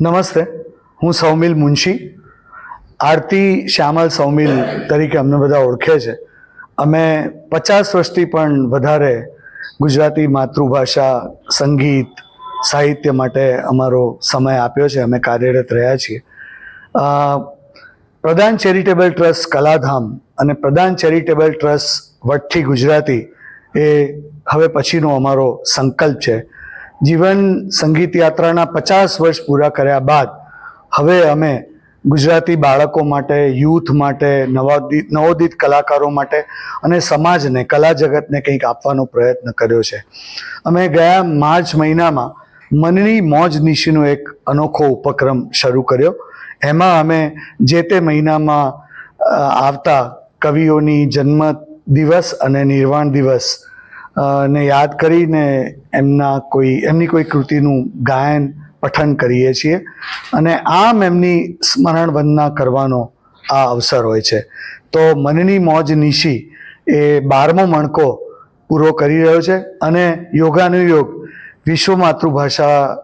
નમસ્તે. હું સૌમિલ મુનશી. આરતી શ્યામલ સૌમિલ તરીકે અમને બધા ઓળખે છે. અમે પચાસ વર્ષથી પણ વધારે ગુજરાતી માતૃભાષા, સંગીત, સાહિત્ય માટે અમારો સમય આપ્યો છે. અમે કાર્યરત રહ્યા છીએ. પ્રધાન ચેરિટેબલ ટ્રસ્ટ કલાધામ અને પ્રધાન ચેરિટેબલ ટ્રસ્ટ વઠ્ઠી ગુજરાતી એ હવે પછીનો અમારો સંકલ્પ છે. જીવન સંગીત યાત્રાના પચાસ વર્ષ પૂરા કર્યા બાદ હવે અમે ગુજરાતી બાળકો માટે, યુથ માટે, નવોદિત નવોદિત કલાકારો માટે અને સમાજને કલા જગતને કંઈક આપવાનો પ્રયત્ન કર્યો છે. અમે ગયા માર્ચ મહિનામાં મનની મોજ નિશીનો એક અનોખો ઉપક્રમ શરૂ કર્યો. એમાં અમે જે તે મહિનામાં આવતા કવિઓની જન્મ દિવસ અને નિર્વાણ દિવસ ને યાદ કરીને એમના કોઈ, એમની કોઈ કૃતિનું ગાયન, પઠન કરીએ છીએ. અને આમ એમની સ્મરણ વંદના કરવાનો આ અવસર હોય છે. તો મનની મોજ નિશી એ બારમો મણકો પૂરો કરી રહ્યો છે અને યોગાનુયોગ વિશ્વ માતૃભાષા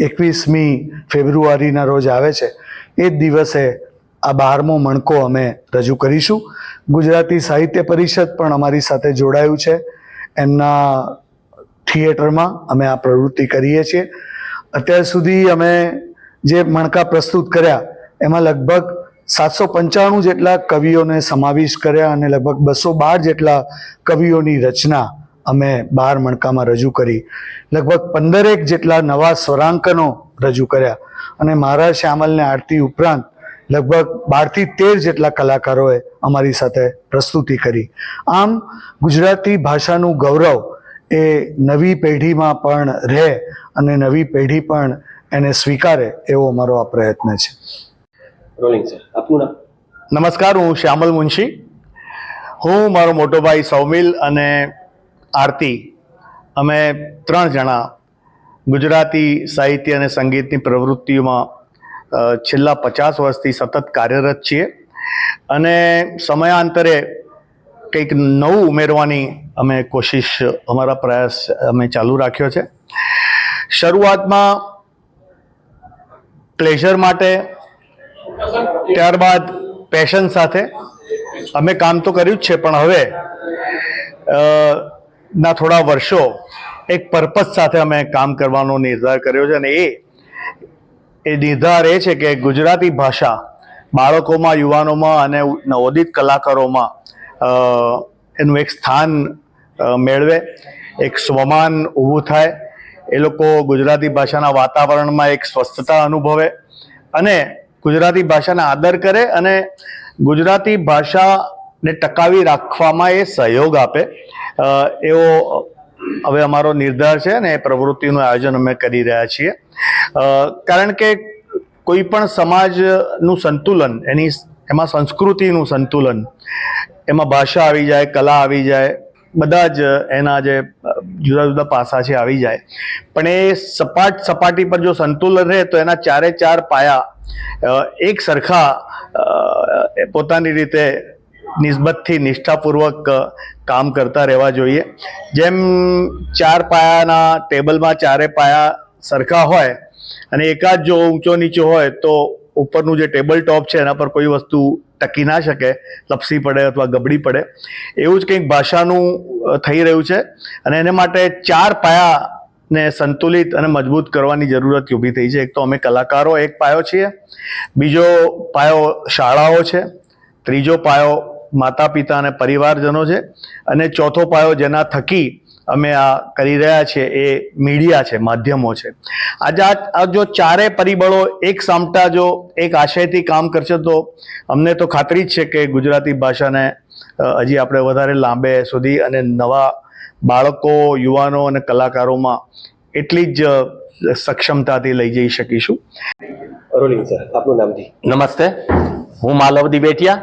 એકવીસમી ફેબ્રુઆરીના રોજ આવે છે. એ જ દિવસે આ બારમો મણકો અમે રજૂ કરીશું. ગુજરાતી સાહિત્ય પરિષદ પણ અમારી સાથે જોડાયું છે. એમના થિયેટરમાં અમે આ પ્રવૃત્તિ કરીએ છીએ. અત્યાર સુધી અમે જે મણકા પ્રસ્તુત કર્યા, એમાં લગભગ સાતસો પંચાણું જેટલા કવિઓને સમાવેશ કર્યા અને લગભગ બસો બાર જેટલા કવિઓની રચના અમે બાર મણકામાં રજૂ કરી. લગભગ પંદરેક જેટલા નવા સ્વરાંકનો રજૂ કર્યા અને મારા શ્યામલને આરતી ઉપરાંત લગભગ બારથી તેર જેટલા કલાકારોએ અમારી સાથે પ્રસ્તુતિ કરી. આમ ગુજરાતી ભાષાનું ગૌરવ એ નવી પેઢીમાં પણ રહે અને નવી પેઢી પણ એને સ્વીકારે એવો અમારો આ પ્રયત્ન છે. નમસ્કાર હું શ્યામલ મુનશી. હું મારો મોટો ભાઈ સૌમિલ અને આરતી અમે ત્રણ જણા ગુજરાતી સાહિત્ય અને સંગીતની પ્રવૃત્તિઓમાં છેલ્લા પચાસ વર્ષથી સતત કાર્યરત છીએ. અને સમયાંતરે કંઈક નવું ઉમેરવાની અમે કોશિશ, અમારા પ્રયાસ અમે ચાલુ રાખ્યો છે. શરૂઆતમાં પ્લેઝર માટે, ત્યારબાદ પેશન સાથે. અમે કામ તો કર્યું જ છે, પણ હવે ના થોડા વર્ષો એક પર્પઝ સાથે અમે કામ કરવાનો નિર્ધાર કર્યો છે અને એ એ નિર્ધાર એ છે કે ગુજરાતી ભાષા બાળકોમાં, યુવાનોમાં અને નવોદિત કલાકારોમાં એનું એક સ્થાન મેળવે, એક સ્વમાન ઊભું થાય. એ લોકો ગુજરાતી ભાષાના વાતાવરણમાં એક સ્વસ્થતા અનુભવે અને ગુજરાતી ભાષાને આદર કરે અને ગુજરાતી ભાષાને ટકાવી રાખવામાં એ સહયોગ આપે. એવો હવે અમારો નિર્ધાર છે ને એ પ્રવૃત્તિનું આયોજન અમે કરી રહ્યા છીએ. કારણ કે કોઈ પણ સમાજનું સંતુલન, એની એમાં સંસ્કૃતિનું સંતુલન, એમાં ભાષા આવી જાય, કલા આવી જાય, બધા જ એના જે જુદા જુદા પાસા છે આવી જાય. પણ એ સપાટ સપાટી પર જો સંતુલન રહે તો એના ચારે ચાર પાયા એક સરખા પોતાની રીતે નિસ્બતથી નિષ્ઠાપૂર્વક કામ કરતા રહેવા જોઈએ. જેમ ચાર પાયાના ટેબલમાં ચારે પાયા સરખા હોય અને એકાદ જો ઊંચો નીચો હોય, તો ઉપરનું જે ટેબલ ટોપ છે એના પર કોઈ વસ્તુ ટકી ના શકે, લપસી પડે અથવા ગબડી પડે. એવું જ કંઈક ભાષાનું થઈ રહ્યું છે અને એને માટે ચાર પાયાને સંતુલિત અને મજબૂત કરવાની જરૂરત ઊભી થઈ છે. એક તો અમે કલાકારો, એક પાયો છીએ. બીજો પાયો શાળાઓ છે. ત્રીજો પાયો માતા પિતા અને પરિવારજનો છે. અને ચોથો પાયો જેના થકી અમે આ કરી રહ્યા છીએ એ મીડિયા છે માધ્યમો છે. આજે આ આ જો ચારે પરિબળો એક સામટા જો એક આશયથી કામ કરશે તો અમને તો ખાતરી જ છે કે ગુજરાતી ભાષાને હજી આપણે વધારે લાંબે સુધી અને નવા બાળકો યુવાનો અને કલાકારોમાં એટલી જ સક્ષમતાથી લઈ જઈ શકીશું. રોલિંગ સર આપનું નામ નમસ્તે. હું માલવ દિવેટિયા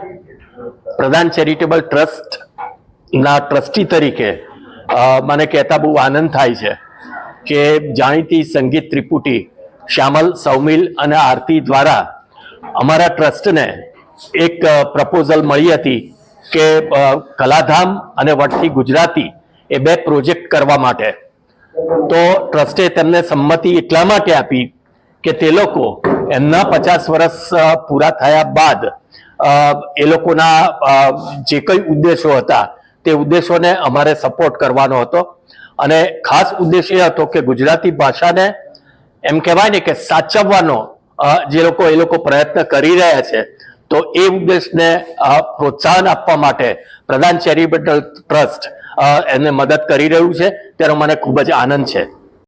પ્રધાન ચેરિટેબલ ટ્રસ્ટ ના ટ્રસ્ટી તરીકે મને કહેતા બહુ આનંદ થાય છે કે જાણીતી સંગીત ત્રિપુટી શ્યામલ, સૌમિલ અને આરતી દ્વારા અમારા ટ્રસ્ટને એક પ્રપોઝલ મળી હતી કે કલાધામ અને વટથી ગુજરાતી એ બે પ્રોજેક્ટ કરવા માટે. તો ટ્રસ્ટે તેમને સંમતિ એટલા માટે આપી કે તે લોકો એમના પચાસ વર્ષ પૂરા થયા બાદ એ લોકોના જે કઈ ઉદ્દેશો હતા, તે ઉદ્દેશોને અમારે સપોર્ટ કરવાનો હતો. અને ખાસ ઉદ્દેશ એ હતો કે ગુજરાતી ભાષાને એમ કહેવાય ને કે સાચવવાનો જે લોકો, એ લોકો પ્રયત્ન કરી રહ્યા છે, તો એ ઉદ્દેશને પ્રોત્સાહન આપવા માટે પ્રધાન ચેરિટેબલ ટ્રસ્ટ એને મદદ કરી રહ્યું છે. તેનો મને ખૂબ જ આનંદ છે.